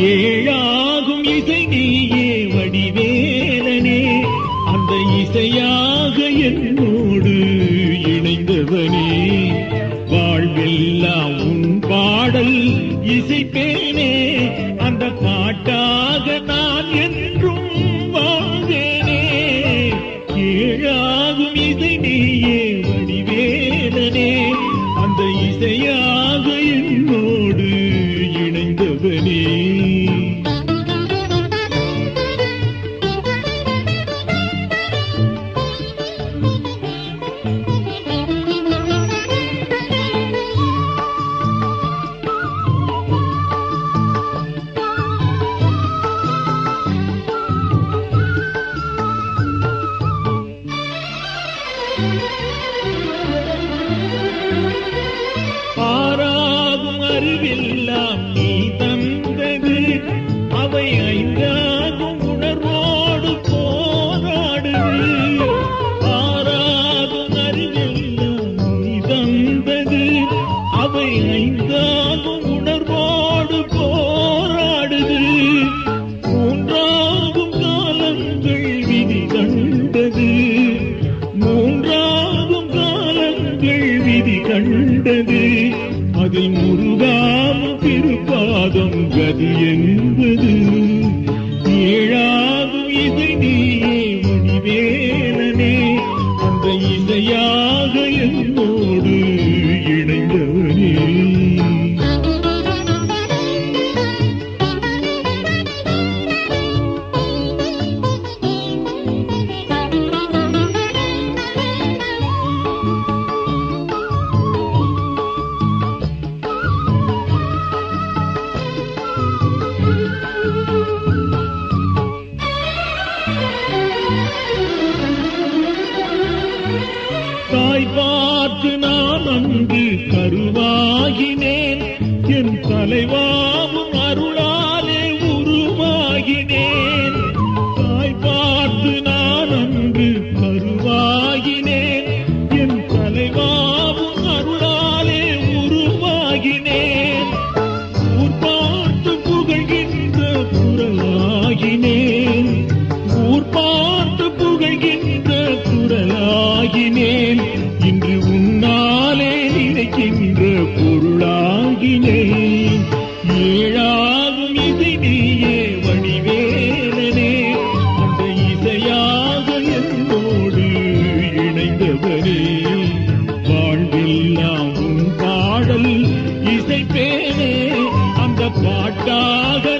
ஏழாகும் இசை நீயே வடிவேலனே. அந்த இசையாக என்னோடு இணைந்தவனே. வாழ்வெல்லாம் உன் பாடல் இசைப்பேனே. அந்த பாட்டாக நான் என்றும் வாழ்வேனே ஏழாகும் இசை நீயே வடிவேலனே. அந்த இசையாக ஆறாகும் அறிவெல்லாம் நீ தந்தது. அவை ஐந்தாகும் திருப்பாதம் என்பது ஏழாவது இசை நீ மணிவேலனே. அந்த இசையா பார்த்து நான் அங்கு கருவாகினேன். என் தலைவா பொருளாகினேன். ஏழாகும் இசை நீயே வடிவேலனே. அந்த இசையாக என்னோடு இணைந்தவனே. வாழ்வெல்லாம் உன் பாடல் பாட்டாக